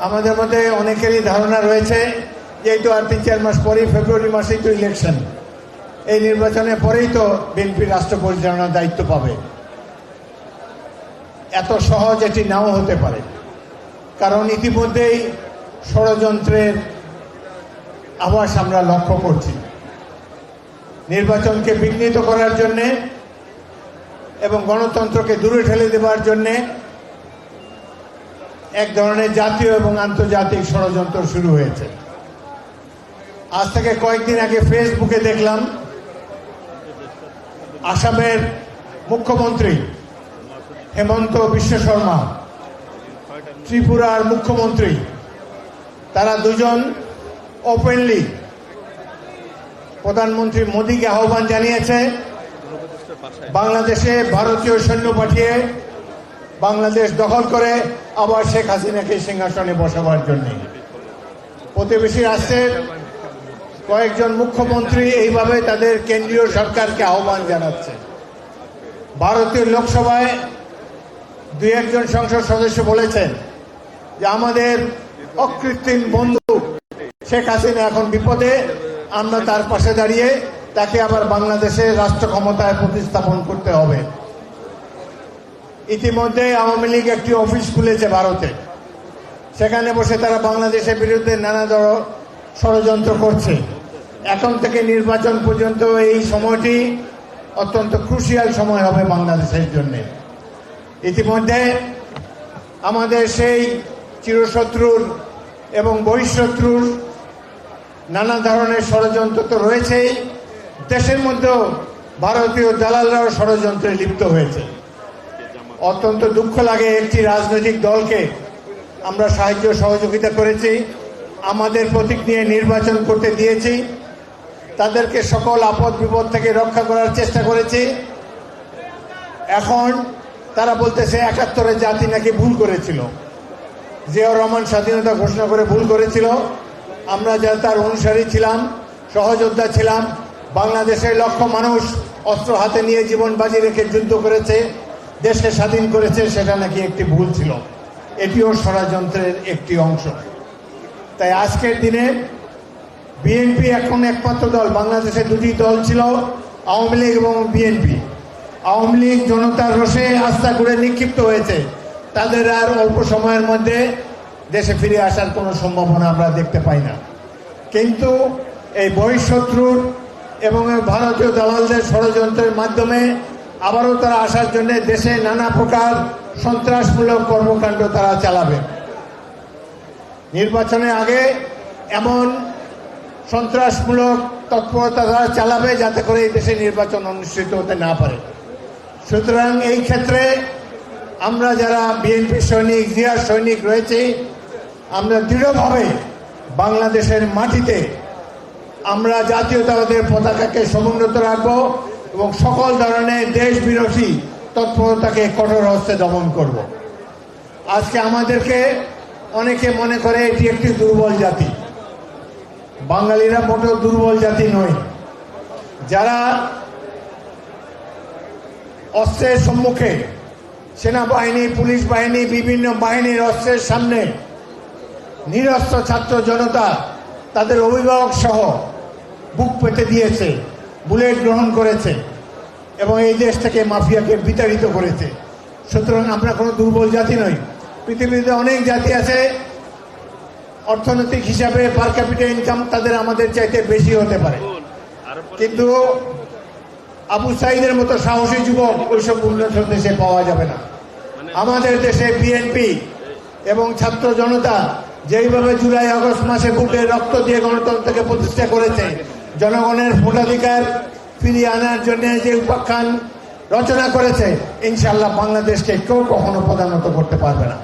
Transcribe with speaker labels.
Speaker 1: আমাদের মধ্যে অনেকেরই ধারণা রয়েছে যে এই তো আর তিন, চার মাস পরেই ফেব্রুয়ারি মাসেই তো ইলেকশন এই নির্বাচনের পরেই তো বিএনপি রাষ্ট্র পরিচালনার দায়িত্ব পাবে। এত সহজ এটি নাও হতে পারে। কারণ ইতিমধ্যেই ষড়যন্ত্রের আভাস আমরা লক্ষ্য করছি। নির্বাচনকে বিঘ্নিত করার জন্যে এবং গণতন্ত্রকে দূরে ঠেলে দেওয়ার জন্যে এক ধরনের জাতীয় এবং আন্তর্জাতিক ষড়যন্ত্র শুরু হয়েছে। আজ থেকে কয়েকদিন আগে ফেসবুকে দেখলাম, আসামের মুখ্যমন্ত্রী হেমন্ত বিশ্ব শর্মা, ত্রিপুরার মুখ্যমন্ত্রী, তারা দুজন ওপেনলি প্রধানমন্ত্রী মোদীকে আহ্বান জানিয়েছে, বাংলাদেশে ভারতীয় সৈন্য পাঠিয়ে বাংলাদেশ দখল করে আবার শেখ হাসিনাকে সিংহাসনে বসাবার জন্য। প্রতিবেশী রাষ্ট্রের কয়েকজন মুখ্যমন্ত্রী এইভাবে তাদের কেন্দ্রীয় সরকারকে আহ্বান জানাচ্ছে। ভারতীয় লোকসভায় দুই একজন সংসদ সদস্য বলেছেন যে, আমাদের অকৃত্রিম বন্ধু শেখ হাসিনা এখন বিপদে, আমরা তার পাশে দাঁড়িয়ে তাকে আবার বাংলাদেশে রাষ্ট্র ক্ষমতায় প্রতিস্থাপন করতে হবে। ইতিমধ্যে আওয়ামী লীগ একটি অফিস খুলেছে ভারতে। সেখানে বসে তারা বাংলাদেশের বিরুদ্ধে নানা ধর ষড়যন্ত্র করছে। এখন থেকে নির্বাচন পর্যন্ত এই সময়টি অত্যন্ত ক্রুশিয়াল সময় হবে বাংলাদেশের জন্য। ইতিমধ্যে আমাদের সেই চিরশত্রুর এবং বহিঃশত্রুর নানা ধরনের ষড়যন্ত্র তো রয়েছেই। দেশের মধ্যেও ভারতীয় দালালরাও ষড়যন্ত্রে লিপ্ত হয়েছে। অত্যন্ত দুঃখ লাগে একটি রাজনৈতিক দলকে আমরা সাহায্য সহযোগিতা করেছি, আমাদের প্রতীক নিয়ে নির্বাচন করতে দিয়েছি, তাদেরকে সকল আপদ বিপদ থেকে রক্ষা করার চেষ্টা করেছি। এখন তারা বলতেছে একাত্তরের জাতি নাকি ভুল করেছিল। জিয়াউর রহমান স্বাধীনতা ঘোষণা করে ভুল করেছিল। আমরা যা তার অনুসারী ছিলাম, সহযোদ্ধা ছিলাম, বাংলাদেশের লক্ষ মানুষ অস্ত্র হাতে নিয়ে জীবন বাজি রেখে যুদ্ধ করেছে। দেশকে স্বাধীন করেছে, সেটা নাকি একটি ভুল ছিল। এটিও ষড়যন্ত্রের একটি অংশ। তাই আজকের দিনে বিএনপি এখন একমাত্র দল। বাংলাদেশে দুটি দল ছিল, আওয়ামী লীগ এবং বিএনপি আওয়ামী লীগ জনতার রোষে আস্থা করে নিক্ষিপ্ত হয়েছে। তাদের আর অল্প সময়ের মধ্যে দেশে ফিরে আসার কোনো সম্ভাবনা আমরা দেখতে পাই না। কিন্তু এই বহিঃশত্রুর এবং ভারতীয় দালালদের ষড়যন্ত্রের মাধ্যমে আবারও তারা আসার জন্য দেশে নানা প্রকার সন্ত্রাসমূলক কর্মকাণ্ড তারা চালাবে। নির্বাচনের আগে এমন সন্ত্রাসমূলক তৎপরতা তারা চালাবে যাতে করে এই দেশে নির্বাচন অনুষ্ঠিত হতে না পারে। সুতরাং এই ক্ষেত্রে আমরা যারা বিএনপি সৈনিক জিয়ার সৈনিক রয়েছি, আমরা দৃঢ়ভাবে বাংলাদেশের মাটিতে আমরা জাতীয়তাবাদের পতাকাকে সমুন্নত রাখব। এবং সকল ধরনের দেশ বিরোধী তৎপরতাকে কঠোর হস্তে দমন করব। আজকে আমাদেরকে অনেকে মনে করে এটি একটি দুর্বল জাতি। বাঙালিরা মোটেও দুর্বল জাতি নয়। যারা অস্ত্রের সম্মুখে সেনাবাহিনী, পুলিশ বাহিনী, বিভিন্ন বাহিনীর অস্ত্রের সামনে নিরস্ত্র ছাত্র জনতা, তাদের অভিভাবক সহ বুক পেতে দিয়েছে। বুলেট গ্রহণ করেছে এবং এই দেশ থেকে মাফিয়াকে বিতাড়িত করেছে। সুতরাং আমরা কোনো দুর্বল জাতি নই। পৃথিবীতে অনেক জাতি আছে, অর্থনৈতিক হিসাবে পার ক্যাপিটাল ইনকাম তাদের আমাদের চাইতে বেশি হতে পারে। কিন্তু আবু সাইদের মতো সাহসী যুবক ওইসব উন্নত দেশে পাওয়া যাবে না। আমাদের দেশে বিএনপি এবং ছাত্র জনতা যেইভাবে জুলাই আগস্ট মাসে বুকে রক্ত দিয়ে গণতন্ত্রকে প্রতিষ্ঠা করেছে জনগণের ভোটাধিকার ফিরিয়ে আনার জন্য যে উপাখ্যান রচনা করেছে ইনশাল্লাহ বাংলাদেশকে কেউ কখনো পদানত করতে পারবে না।